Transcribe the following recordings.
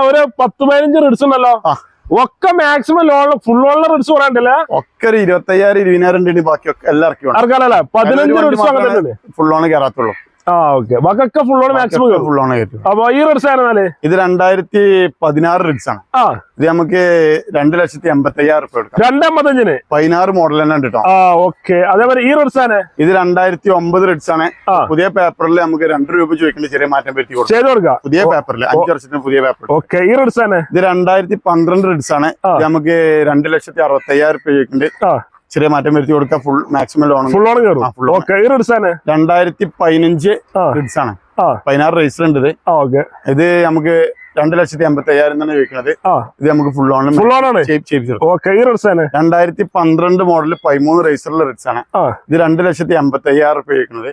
ഒരു പത്ത് പതിനഞ്ച് റിഡ്സ് ഉണ്ടല്ലോ. ഒക്കെ മാക്സിമം ലോൺ ഫുൾ ലോണിലെ റിഡ്സ് പറയാണ്ടല്ലേ ഒക്കെ ഒരു ഇരുപത്തയ്യായിരം ഇരുപതിനായിരം ബാക്കി ബാക്കിയൊക്കെ എല്ലാം ഇറക്കി പതിനഞ്ച് റിഡ്സ് ഫുൾ ലോൺ കയറാത്തുള്ളൂ ആ ഓക്കെ ബാക്കിയൊക്കെ full loan maximum full on കയറ്റും അപ്പൊ ഈ റിഡ്സ് ആയിരുന്നാൽ ഇത് രണ്ടായിരത്തി പതിനാറ് റിഡ്സ് ആണ്. ആ. ഇത് നമുക്ക് രണ്ട് ലക്ഷത്തി എൺപത്തി അയ്യായിരം റുപ്യ എടുക്കാം രണ്ടമ്പത്തഞ്ചിന്? പതിനാറ് മോഡൽ തന്നെ ഉണ്ട് കേട്ടോ ആ ഓക്കെ അതേപോലെ ഈ റിഡ്സ് ആണ് ഇത് രണ്ടായിരത്തി ഒമ്പത് റിഡ്സ് ആണ് പുതിയ പേപ്പറിൽ നമുക്ക് രണ്ട് രൂപ ചോദിക്കേണ്ട ചെറിയ മാറ്റം പറ്റി കൊടുക്കും. ചെയ്ത് കൊടുക്കാം. പുതിയ പേപ്പറിൽ അഞ്ച് വർഷത്തിന് പുതിയ പേപ്പർ ഓക്കെ ഈ റിഡ്സ് ആണ് ഇത് രണ്ടായിരത്തി പന്ത്രണ്ട് റിഡ്സ് ആണ് നമുക്ക് രണ്ട് ലക്ഷത്തി അറുപത്തി അയ്യായിരം റുപ്യ ചോദിക്കുന്നുണ്ട് ചെറിയ മാറ്റം വരുത്തി കൊടുക്കാം full maximum loan full loan കയറും? രണ്ടായിരത്തി പതിനഞ്ച് ആണ്. പതിനാറ് രജിസ്റ്റർ ഉണ്ട് ഇത് നമുക്ക് രണ്ട് ലക്ഷത്തി അമ്പത്തി അയ്യായിരം തന്നെ ചോദിക്കുന്നത് ഇത് നമുക്ക് ഫുൾ ഓൺ ഫുൾ ഓൺ ആണ്? രണ്ടായിരത്തി പന്ത്രണ്ട് മോഡൽ പതിമൂന്ന് റേസറിലെ റിക്സ് ആണ്. ഇത് രണ്ട് ലക്ഷത്തി അമ്പത്തി അയ്യായിരം റുപ്യ ചോദിക്കുന്നത്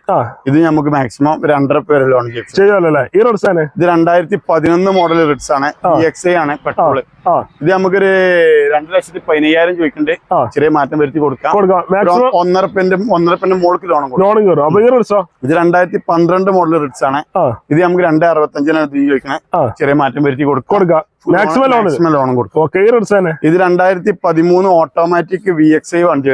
ഇത് നമുക്ക് മാക്സിമം രണ്ടര പേര് ലോൺ ചെയ്യും. ചെയ്യുമല്ലേ ഇത് രണ്ടായിരത്തി പതിനൊന്ന് മോഡൽ റിക്സ് ആണ്. എക്സ് ഐ ആണ് പെട്രോൾ ഇത് നമുക്കൊരു രണ്ട് ലക്ഷത്തി പതിനയ്യായിരം ചോദിക്കുന്നുണ്ട് ചെറിയ മാറ്റം വരുത്തി കൊടുക്കാം. ഒന്നര പെന്റെ ഒന്നര പെന്റെ മോൾക്ക് ലോൺ കൊടുക്കും. ഇത് രണ്ടായിരത്തി പന്ത്രണ്ട് മോഡൽ റിക്സ് ആണ്. ഇത് നമുക്ക് രണ്ടേ അറുപത്തഞ്ചിനാണ് ചോദിക്കണേ. ചെറിയ മാറ്റം വരുത്തി കൊടുക്കുക. കൊടുക്കാം മാക്സിമം ലോൺ ലോണും കൊടുക്കും. ഇത് രണ്ടായിരത്തി പതിമൂന്ന് ഓട്ടോമാറ്റിക് വി എക്സ് ഐ വണ്ടി.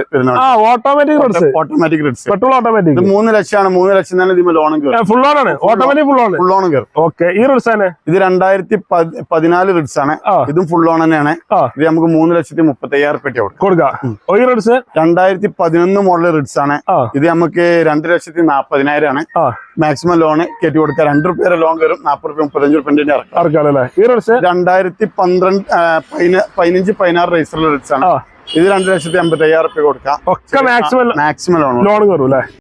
ഓട്ടോമാറ്റിക് ഓട്ടോമാറ്റിക് റിഡ്സ് പെട്രോൾ ഓട്ടോമാറ്റിക് മൂന്ന് ലക്ഷമാണ് മൂന്ന് ലക്ഷം തന്നെ ഇതിന് ലോണും ഫുൾ ലോൺ ആണ്. ഓട്ടോമാറ്റിക് ഫുൾ ലോൺ ഫുൾ ലോണും കയറും ഓക്കെ ഈ റിഡ്സ് ആണ് ഇത് രണ്ടായിരത്തി പതി- പതിനാല് റിഡ്സ് ആണ്. ഇതും ഫുൾ ലോൺ തന്നെയാണ്. ഇത് നമുക്ക് മൂന്ന് ലക്ഷത്തി മുപ്പത്തി അയ്യായിരം റുപ്യ കൊടുക്കും. കൊടുക്കാം റിഡ്സ് രണ്ടായിരത്തി പതിനൊന്ന് മോഡൽ റിഡ്സ് ആണ്. ഇത് നമുക്ക് രണ്ട് ലക്ഷത്തി നാപ്പതിനായിരം ആണ്. മാക്സിമം ലോണ് കയറ്റി കൊടുക്കുക രണ്ട് റുപ്യ ലോൺ കയറും നാപ്പത് റുപ്യ മുപ്പത്തഞ്ച് ഇറക്കാം. ഈ റിഡ്സ് രണ്ടായിരത്തി പന്ത്രണ്ട് പതിനഞ്ച് പതിനാറ് റിഡ്സ് ആണ് ഇത് രണ്ട് ലക്ഷത്തി അമ്പത്തി അയ്യായിരം റുപ്യ കൊടുക്കാം. ഒക്കെ മാക്സിമം മാക്സിമം ലോൺ ലോൺ കയറും അല്ലേ